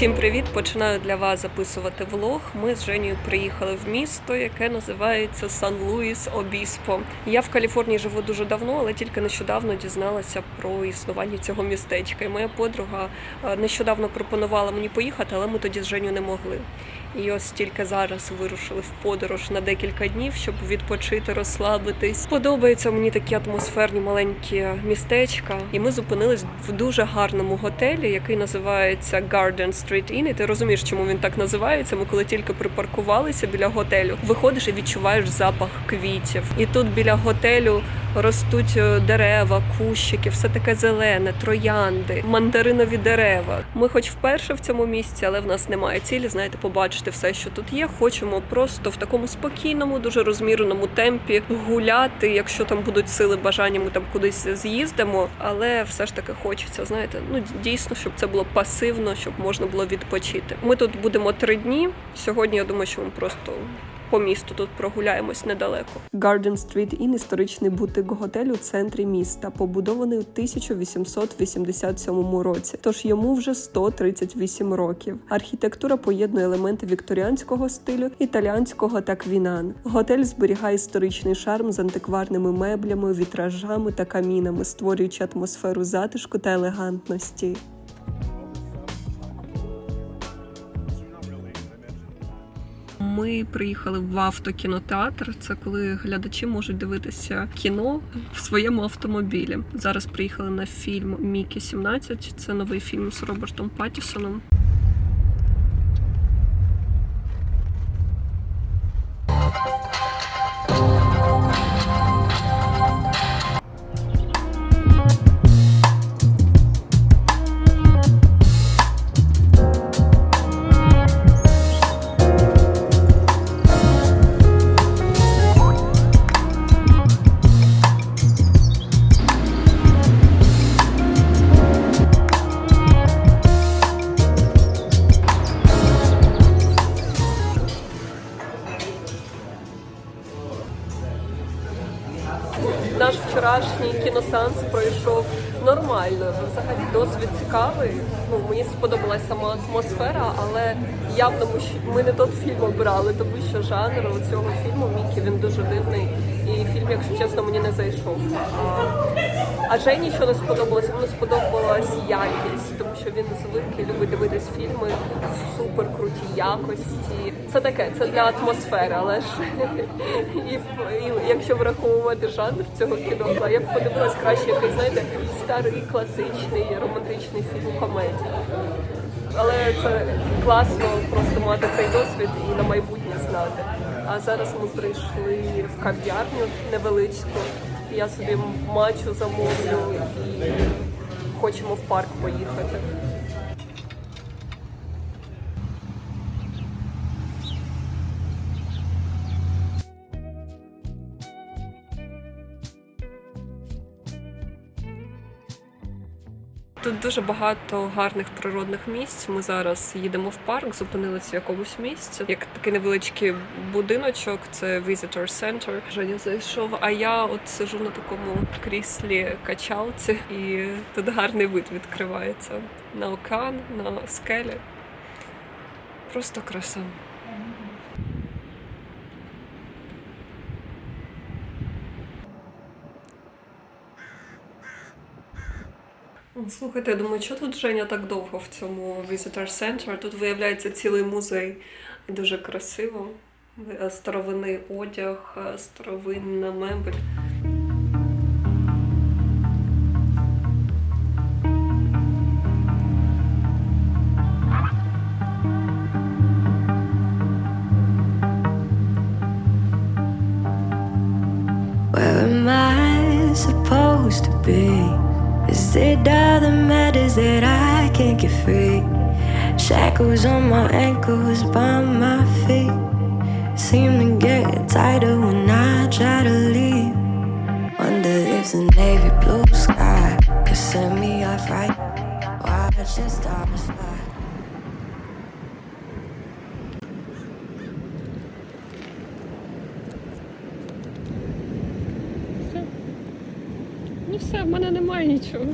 Всім привіт! Починаю для вас записувати влог. Ми з Женєю приїхали в місто, яке називається Сан Луїс Обіспо. Я в Каліфорнії живу дуже давно, але тільки нещодавно дізналася про існування цього містечка. І моя подруга е, нещодавно пропонувала мені поїхати, але ми тоді з Женю не могли. І ось тільки зараз вирушили в подорож на декілька днів, щоб відпочити, розслабитись. Подобаються мені такі атмосферні маленькі містечка. І ми зупинились в дуже гарному готелі, який називається Garden Street Inn. І ти розумієш, чому він так називається. Ми коли тільки припаркувалися біля готелю, виходиш і відчуваєш запах квітів. І тут біля готелю ростуть е, дерева, кущики, все таке зелене, троянди, мандаринові дерева. Ми, хоч вперше в цьому місці, але в нас немає цілі, знаєте, побачити все, що тут є. Хочемо просто в такому спокійному, дуже розміреному темпі гуляти. Якщо там будуть сили, бажання, ми там кудись з'їздимо. Але все ж таки хочеться, знаєте, ну дійсно, щоб це було пасивно, щоб можна було відпочити. Ми тут будемо три дні. Сьогодні я думаю, що ми просто по місту тут прогуляємось недалеко. Garden Street Inn – історичний бутик готель у центрі міста, побудований у 1887 році. Тож йому вже 138 років. Архітектура поєднує елементи вікторіанського стилю, італіанського та квінан. Готель зберігає історичний шарм з антикварними меблями, вітражами та камінами, створюючи атмосферу затишку та елегантності. Ми приїхали в автокінотеатр. Це коли глядачі можуть дивитися кіно в своєму автомобілі. Зараз приїхали на фільм Мікі 17. Це новий фільм з Робертом Паттісоном. Нормально. Взагалі досвід цікавий. Ну мені сподобалася сама атмосфера, але явно ми, не тот фільм обирали, тому що жанр у цього фільму Мікі він дуже дивний. І фільм, якщо чесно, мені не зайшов. А, Жені що не сподобалося? Йому не сподобалась якість, тому що він звик і любить дивитись фільми в супер крутій якості. Це таке, це для атмосфери, але ж і, і якщо враховувати жанр цього кіно, то я б подивилась краще якийсь, знаєте, старий класичний романтичний фільм комедія. Але це класно просто мати цей досвід і на майбутнє знати. А зараз ми прийшли в кав'ярню невеличку. Я собі мачу замовлю і хочемо в парк поїхати. Дуже багато гарних природних місць. Ми зараз їдемо в парк, зупинилися в якомусь місці. Як такий невеличкий будиночок, це Visitor Center. Женя зайшов. А я от сижу на такому кріслі качалці, і тут гарний вид відкривається на океан, на скелі. Просто краса. Слухайте, я думаю, що тут Женя так довго в цьому Visitor Center? Тут виявляється цілий музей. Дуже красиво. Е, Старовинний одяг, е, старовинна мебель. It all that matters that I can't get free? Shackles on my ankles, by my feet seem to get tighter when I try to leave. Wonder if the navy blue sky could set me off right. Watching stars fly. Все, в мене немає нічого.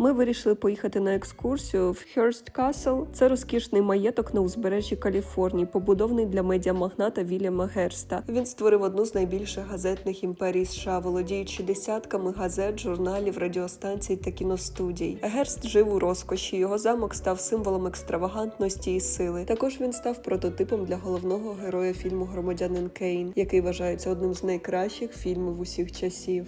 Ми вирішили поїхати на екскурсію в Hearst Castle. Це розкішний маєток на узбережжі Каліфорнії, побудований для медіамагната Вільяма Герста. Він створив одну з найбільших газетних імперій США, володіючи десятками газет, журналів, радіостанцій та кіностудій. Герст жив у розкоші. Його замок став символом екстравагантності і сили. Також він став прототипом для головного героя фільму Громадянин Кейн, який вважається одним з найкращих фільмів усіх часів.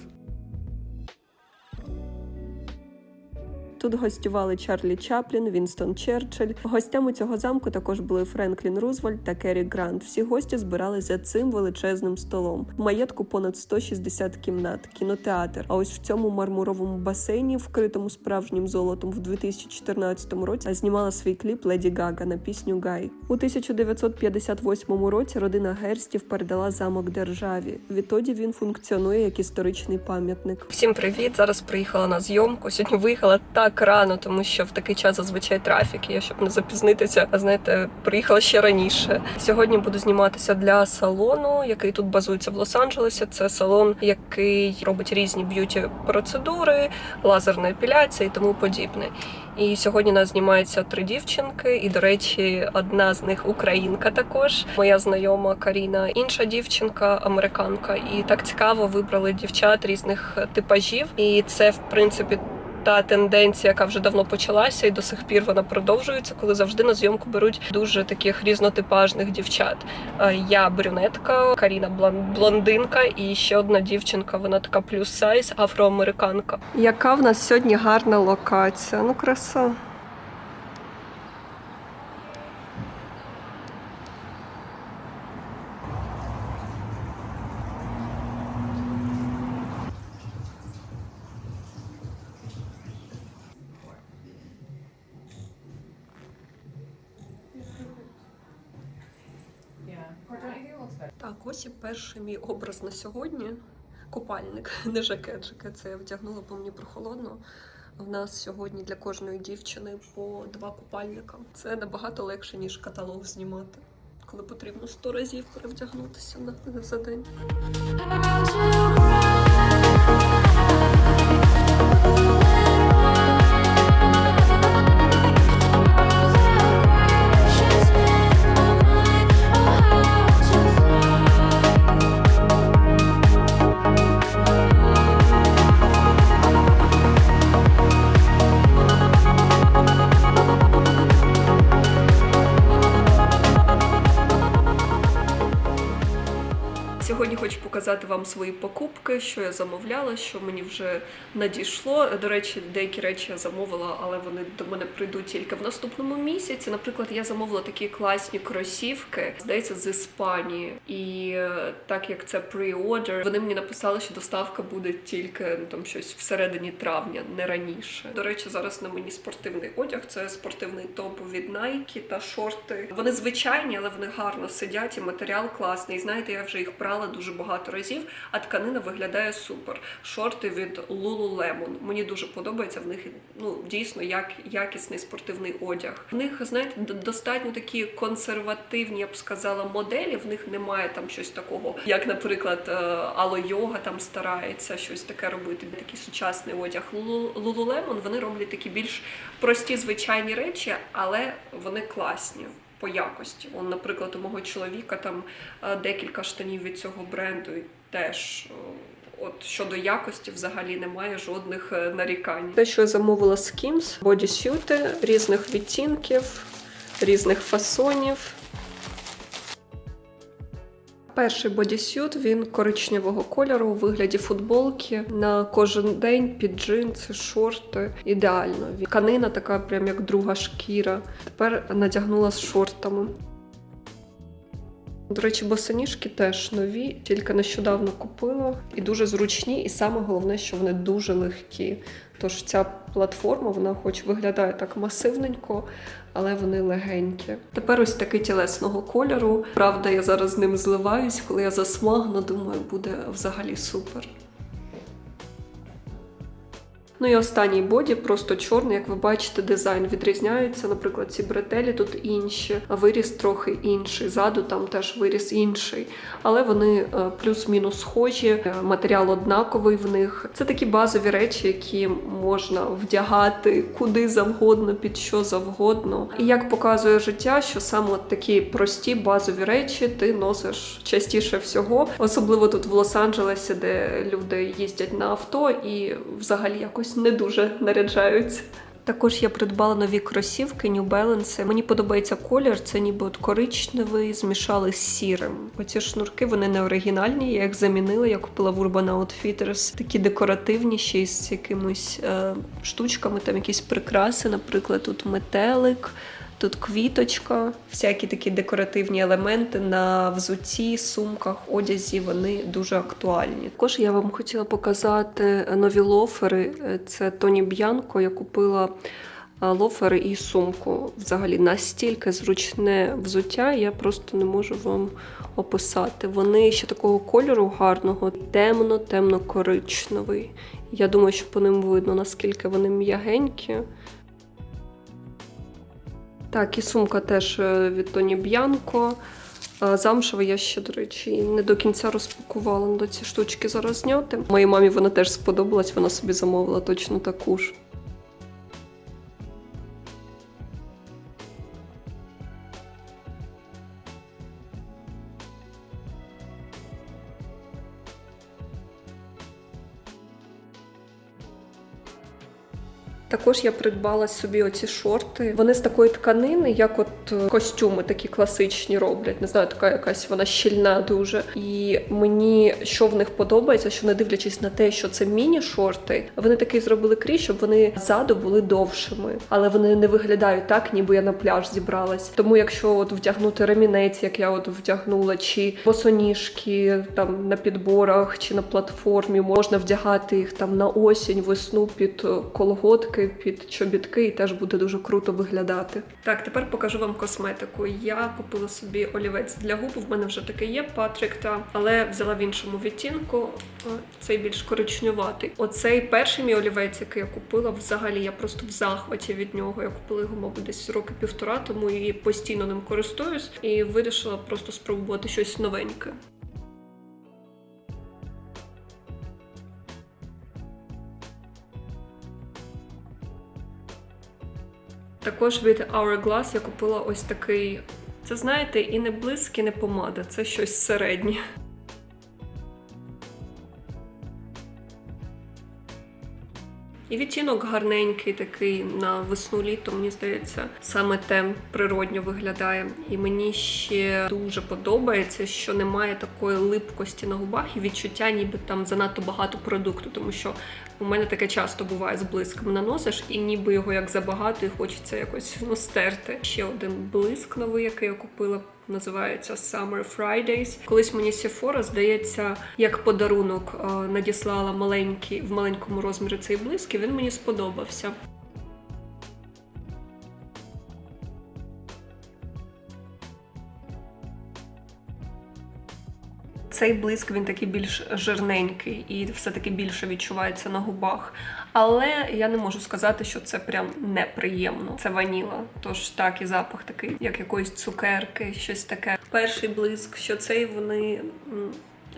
Тут гостювали Чарлі Чаплін, Вінстон Черчилль. Гостями цього замку також були Френклін Рузвельт та Керрі Грант. Всі гості збиралися за цим величезним столом. В маєтку понад 160 кімнат, кінотеатр. А ось в цьому мармуровому басейні, вкритому справжнім золотом, в 2014 році знімала свій кліп Леді Гага на пісню Гай. У 1958 році родина Герстів передала замок державі. Відтоді він функціонує як історичний пам'ятник. Всім привіт! Зараз приїхала на зйомку. Сьогодні виїхала так рано, тому що в такий час зазвичай трафік. Я щоб не запізнитися, а знаєте, приїхала ще раніше. Сьогодні буду зніматися для салону, який тут базується в Лос-Анджелесі. Це салон, який робить різні б'юті процедури, лазерна епіляція і тому подібне. І сьогодні нас знімається три дівчинки, і до речі, одна з них українка також. Моя знайома Каріна, інша дівчинка, американка. І так цікаво вибрали дівчат різних типажів. І це в принципі. Та тенденція, яка вже давно почалася, і до сих пір вона продовжується, коли завжди на зйомку беруть дуже таких різнотипажних дівчат. Е, Я брюнетка, Каріна блон- блондинка, і ще одна дівчинка. Вона така плюс сайз, афроамериканка. Яка в нас сьогодні гарна локація? Ну, краса. Так, ось і перший мій образ на сьогодні. Купальник, не жакет. Жакет це я вдягнула, бо мені прохолодно. В нас сьогодні для кожної дівчини по два купальника. Це набагато легше, ніж каталог знімати, коли потрібно сто разів перевдягнутися на за день. Сьогодні хочу показати вам свої покупки, що я замовляла, що мені вже надійшло. До речі, деякі речі я замовила, але вони до мене прийдуть тільки в наступному місяці. Наприклад, я замовила такі класні кросівки, здається, з Іспанії. І е, так як це pre-order, вони мені написали, що доставка буде тільки ну, там щось всередині травня, не раніше. До речі, зараз на мені спортивний одяг. Це спортивний топ від Nike та шорти. Вони звичайні, але вони гарно сидять, і матеріал класний. І знаєте, я вже їх прала дуже багато разів, а тканина виглядає супер. Шорти від Lululemon. Мені дуже подобається. В них ну дійсно як якісний спортивний одяг. В них знаєте, достатньо такі консервативні, я б сказала, моделі. В них немає там щось такого, як, наприклад, е, Ало Йога там старається щось таке робити. Такий сучасний одяг. Lulu- Lululemon вони роблять такі більш прості звичайні речі, але вони класні по якості. Он, наприклад, у мого чоловіка там е, декілька штанів від цього бренду теж. е, От щодо якості взагалі немає жодних е, нарікань. Те, що я замовила з Skims, бодісюти різних відтінків, різних фасонів. Перший бодісют він коричневого кольору у вигляді футболки на кожен день під джинси, шорти. Ідеально. Тканина така, прям як друга шкіра. Тепер надягнула з шортами. До речі, босоніжки теж нові, тільки нещодавно купила. І дуже зручні, і саме головне, що вони дуже легкі. Тож ця платформа, вона хоч виглядає так масивненько, але вони легенькі. Тепер ось такий тілесного кольору. Правда, я зараз з ним зливаюсь, коли я засмагну, думаю, буде взагалі супер. Ну і останній боді просто чорний, як ви бачите, дизайн відрізняється. Наприклад, ці бретелі тут інші, виріс трохи інший. Ззаду там теж виріс інший. Але вони е, плюс-мінус схожі, е, матеріал однаковий в них. Це такі базові речі, які можна вдягати куди завгодно, під що завгодно. І як показує життя, що саме такі прості базові речі ти носиш частіше всього, особливо тут в Лос-Анджелесі, де люди їздять на авто і взагалі якось не дуже наряджаються. Також я придбала нові кросівки New Balance. Мені подобається колір, це ніби от коричневий, змішали з сірим. Оці шнурки вони не оригінальні, я їх замінила. Я купила в Urban Outfitters. Такі декоративніші з якимись е, штучками, там якісь прикраси, наприклад, тут метелик. Тут квіточка, всякі такі декоративні елементи на взутті, сумках, одязі. Вони дуже актуальні. Також я вам хотіла показати нові лофери. Це Тоні Б'янко. Я купила лофери і сумку. Взагалі настільки зручне взуття, я просто не можу вам описати. Вони ще такого кольору гарного, темно, темно-коричневий. Я думаю, що по ним видно, наскільки вони м'ягенькі. Так, і сумка теж е, від Тоні Б'янко. А Замшева я ще, до речі, не до кінця розпакувала. Надо ці штучки зараз зняти. Моїй мамі вона теж сподобалась, вона собі замовила точно таку ж. Також я придбала собі оці шорти. Вони з такої тканини, як от е, костюми такі класичні роблять. Не знаю, така якась вона щільна дуже. І мені що в них подобається, що не дивлячись на те, що це міні-шорти, вони такий зробили крій, щоб вони ззаду були довшими, але вони не виглядають так, ніби я на пляж зібралась. Тому якщо от вдягнути ремінець, як я от вдягнула, чи босоніжки там на підборах чи на платформі, можна вдягати їх там на осінь, весну під е, колготки, під чобітки, і теж буде дуже круто виглядати. Так, тепер покажу вам косметику. Я купила собі олівець для губ. В мене вже такий є Патрік, та але взяла в іншому відтінку. Цей більш коричневатий. Оцей перший мій олівець, який я купила, взагалі я просто в захваті від нього. Я купила його, мабуть, десь роки півтора, тому і постійно ним користуюсь і вирішила просто спробувати щось новеньке. Також від Hourglass я купила ось такий. Це знаєте, і не блиск, і не помада, це щось середнє. І відтінок гарненький, такий на весну літо, мені здається, саме те природньо виглядає. І мені ще дуже подобається, що немає такої липкості на губах і відчуття, ніби там занадто багато продукту, тому що у мене таке часто буває з блиском наносиш, і ніби його як забагато, і хочеться якось ну, стерти. Ще один блиск новий, який я купила. Називається Summer Fridays. Колись мені Sephora, здається, як подарунок е, надіслала маленький в маленькому розмірі цей блиск, і він мені сподобався. Цей блиск він такий більш жирненький і все-таки більше відчувається на губах. Але я не можу сказати, що це прям неприємно. Це ваніла. Тож так, і запах такий, як якоїсь цукерки, щось таке. Перший блиск, що цей вони.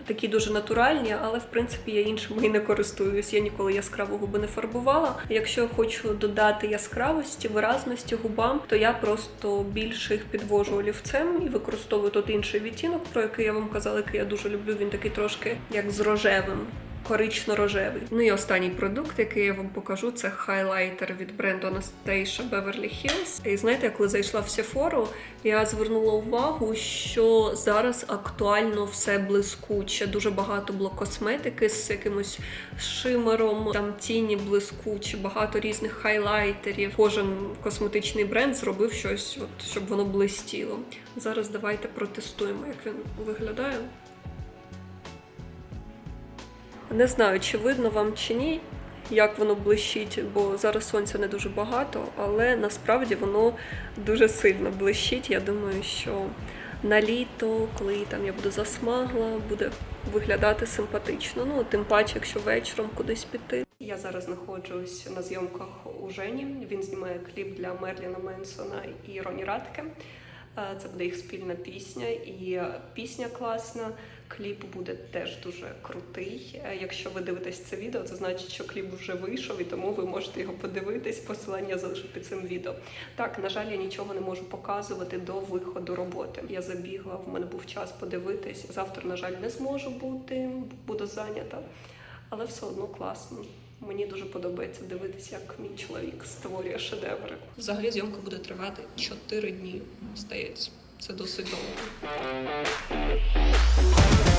Такі дуже натуральні, але в принципі я іншими і не користуюсь. Я ніколи яскраво губи не фарбувала. Якщо хочу додати яскравості, виразності губам, то я просто більше їх підвожу олівцем і використовую тут інший відтінок, про який я вам казала, який я дуже люблю. Він такий трошки як з рожевим. Корично-рожевий. Ну і останній продукт, який я вам покажу, це хайлайтер від бренду Anastasia Beverly Hills. І знаєте, коли зайшла в Sephora, я звернула увагу, що зараз актуально все блискуче. Дуже багато було косметики з якимось шимером, там тіні блискучі, багато різних хайлайтерів. Кожен косметичний бренд зробив щось, от, щоб воно блистіло. Зараз давайте протестуємо, як він виглядає. Не знаю, чи видно вам чи ні, як воно блищить, бо зараз сонця не дуже багато, але насправді воно дуже сильно блищить. Я думаю, що на літо, коли там я буду засмагла, буде виглядати симпатично. Ну, тим паче, якщо вечором кудись піти. Я зараз знаходжусь на зйомках у Жені. Він знімає кліп для Мерліна Менсона і Роні Радке. Е, Це буде їх спільна пісня, і пісня класна. Кліп буде теж дуже крутий. Е, Якщо ви дивитесь це відео, це значить, що кліп вже вийшов, і тому ви можете його подивитись. Посилання залишу під цим відео. Так, на жаль, я нічого не можу показувати до виходу роботи. Я забігла, в мене був час подивитись. Завтра, на жаль, не зможу бути, буду зайнята, але все одно класно. Мені дуже подобається дивитися, як мій чоловік створює шедеври. Взагалі зйомка буде тривати 4 дні, здається. Це досить довго. Thank you.